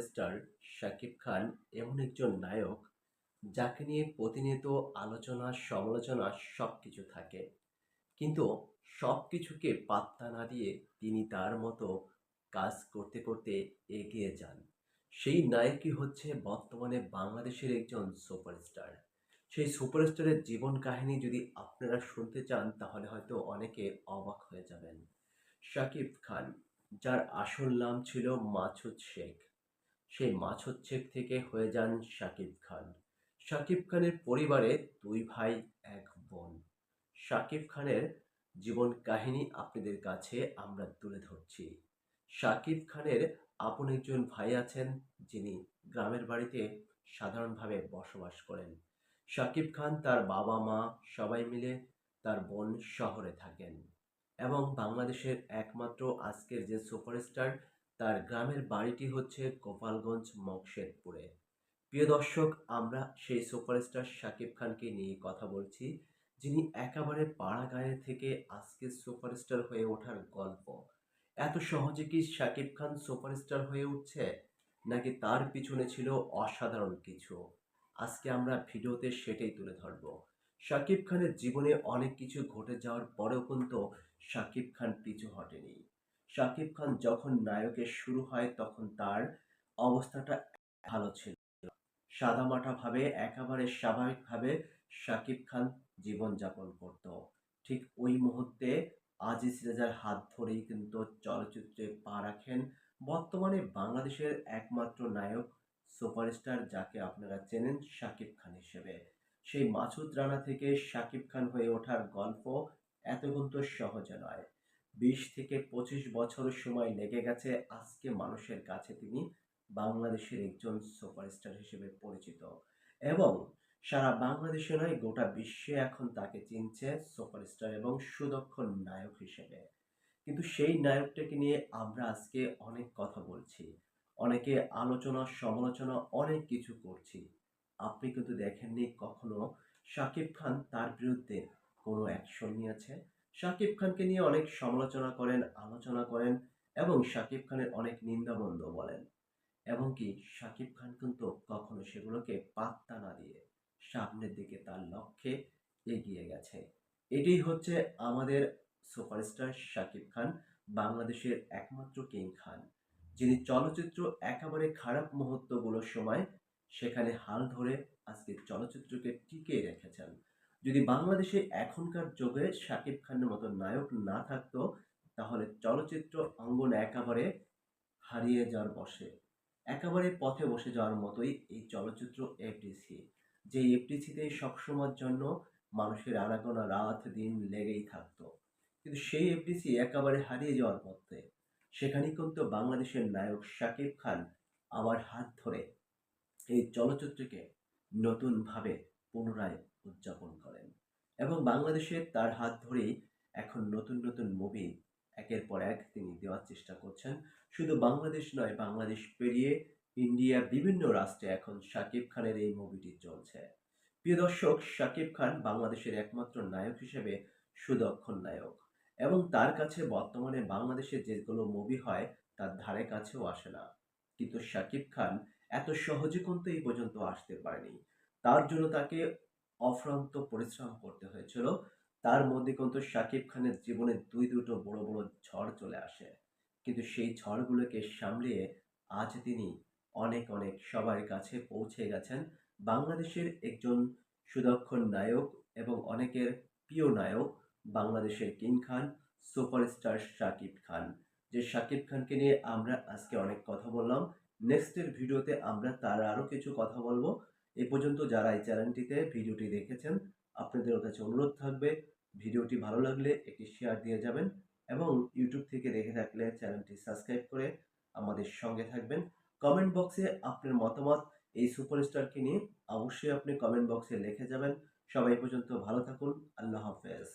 Star Shakib Khan এমন একজন নায়ক যাকে নিয়ে প্রতিনিয়ত আলোচনা, সমালোচনা সব কিছু থাকে। কিন্তু সব কিছুকে পাত্তা না দিয়ে তিনি তার মতো কাজ করতে করতে এগিয়ে যান। সেই নায়কই হচ্ছে বর্তমানে বাংলাদেশের একজন সুপারস্টার। সেই সুপারস্টারের জীবন কাহিনী যদি আপনারা শুনতে চান, তাহলে হয়তো অনেকে অবাক হয়ে যাবেন। শাকিব খান, যার আসল নাম ছিল মাসুদ শেখ। সেই শেখ থেকে হয়ে যান শাকিব খান। শাকিব খানের পরিবারে দুই ভাই, এক বোন। শাকিব খানের জীবন কাহিনী আপনাদের কাছে আমরা তুলে ধরছি। শাকিব খানের আপন একজন ভাই আছেন, যিনি গ্রামের বাড়িতে সাধারণভাবে বসবাস করেন। শাকিব খান তার বাবা, মা সবাই মিলে তার বোন শহরে থাকেন এবং বাংলাদেশের একমাত্র আজকের যে সুপারস্টার তার গ্রামের বাড়িটি হচ্ছে গোপালগঞ্জ মকশেদপুরে প্রিয় দর্শক, আমরা সেই সুপারস্টার শাকিব খানকে নিয়ে কথা বলছি, যিনি একেবারে পাড়া গায়ে থেকে আজকে সুপারস্টার হয়ে ওঠার গল্প। এত সহজে কি শাকিব খান সুপারস্টার হয়ে উঠছে, নাকি তার পিছনে ছিল অসাধারণ কিছু? আজকে আমরা ভিডিওতে সেটাই তুলে ধরব। শাকিব খানের জীবনে অনেক কিছু ঘটে যাওয়ার পরেও কিন্তু শাকিব খান পিছু হটেনি। শাকিব খান যখন নায়কের শুরু হয়, তখন তার অবস্থাটা ভালো ছিল। সাদামাটা ভাবে একেবারে স্বাভাবিকভাবে শাকিব খান জীবনযাপন করত। ঠিক ওই মুহূর্তে আজিজ রেজার হাত ধরেই কিন্তু চলচ্চিত্রে পা রাখেন বর্তমানে বাংলাদেশের একমাত্র নায়ক, সুপারস্টার যাকে আপনারা চেনেন শাকিব খান হিসেবে। সেই মাসুদ রানা থেকে শাকিব খান হয়ে ওঠার গল্প এত কিন্তু সহজে নয়। বিশ থেকে পঁচিশ বছর সময় লেগে গেছে আজকে মানুষের কাছে তিনি বাংলাদেশের একজন সুপারস্টার হিসেবে পরিচিত। এবং সারা বাংলাদেশে নয়, গোটা বিশ্বে এখন তাকে চিনছে সুপারস্টার এবং সুদক্ষ নায়ক হিসেবে। কিন্তু সেই নায়কটাকে নিয়ে আমরা আজকে অনেক কথা বলছি, অনেকে আলোচনা, সমালোচনা, অনেক কিছু করছি। আপনি কিন্তু দেখেননি কখনো শাকিব খান তার বিরুদ্ধে কোনো অ্যাকশন নিয়েছে? শাকিব খানকে নিয়ে অনেক সমালোচনা করেন, আলোচনা করেন এবং শাকিব খানের অনেক নিন্দাবন্ধ বলেন। এবং কি শাকিব খান কিন্তু কখনো সেগুলোকে পাত্তা না দিয়ে সামনের দিকে তার লক্ষ্যে এগিয়ে গেছে। এটাই হচ্ছে আমাদের সুপারস্টার শাকিব খান, বাংলাদেশের একমাত্র কিং খান। যিনি চলচ্চিত্র একেবারে খারাপ মুহূর্তগুলোর সময় সেখানে হাল ধরে আজকে চলচ্চিত্রকে টিকিয়ে রেখেছেন। যদি বাংলাদেশে এখনকার যুগে শাকিব খানের মতো নায়ক না থাকতো, তাহলে চলচ্চিত্র অঙ্গন একেবারে হারিয়ে যাওয়ার বসে, একেবারে পথে বসে যাওয়ার মতোই এই চলচ্চিত্র এফডিসি যে এফডিসিতে সবসময়ের জন্য মানুষের আনাগোনা রাত দিন লেগেই থাকতো। কিন্তু সেই এফডিসি একেবারে হারিয়ে যাওয়ার পথে, সেখানেই কিন্তু বাংলাদেশের নায়ক শাকিব খান আবার হাত ধরে এই চলচ্চিত্রকে নতুনভাবে পুনরায় এবং বাংলাদেশে তার হাত ধরেই এখন নতুন নতুন মুভি একের পর এক তিনি দেওয়ার চেষ্টা করছেন। শুধু বাংলাদেশ নয়, বাংলাদেশ পেরিয়ে ইন্ডিয়া বিভিন্ন রাষ্ট্রে এখন শাকিব খানের এই মুভিটি চলছে। প্রিয় দর্শক, শাকিব খান বাংলাদেশের একমাত্র নায়ক হিসেবে সুদক্ষ নায়ক এবং তার কাছে বর্তমানে বাংলাদেশে যেগুলো মুভি হয়, তার ধারে কাছেও আসে না। কিন্তু শাকিব খান এত সহজে কিন্তু এই পর্যন্ত আসতে পারেনি। তার জন্য তাকে অফ্রান্ত পরিশ্রম করতে হয়েছিল। তার মধ্যে কিন্তু শাকিব খানের জীবনে দুই দুটো বড় বড় ঝড় চলে আসে। কিন্তু সেই ঝড়গুলোকে সামলিয়ে আজ তিনি অনেক অনেক সবার কাছে পৌঁছে গেছেন। বাংলাদেশের একজন সুদক্ষ নায়ক এবং অনেকের প্রিয় নায়ক বাংলাদেশের কিং খান, সুপারস্টার শাকিব খান। যে শাকিব খানকে নিয়ে আমরা আজকে অনেক কথা বললাম। নেক্সটের ভিডিওতে আমরা তার আরও কিছু কথা বলব। এ পর্যন্ত যারা এই চ্যানেলটিতে ভিডিওটি দেখেছেন আপনাদের কাছে অনুরোধ থাকবে, ভিডিওটি ভালো লাগলে একটি শেয়ার দিয়ে যাবেন এবং ইউটিউব থেকে দেখে থাকলে চ্যানেলটি সাবস্ক্রাইব করে আমাদের সঙ্গে থাকবেন। কমেন্ট বক্সে আপনার মতামত এই সুপারস্টারকে নিয়ে অবশ্যই আপনি কমেন্ট বক্সে লিখে যাবেন। সবাই পর্যন্ত ভালো থাকুন, আল্লাহ হাফেজ।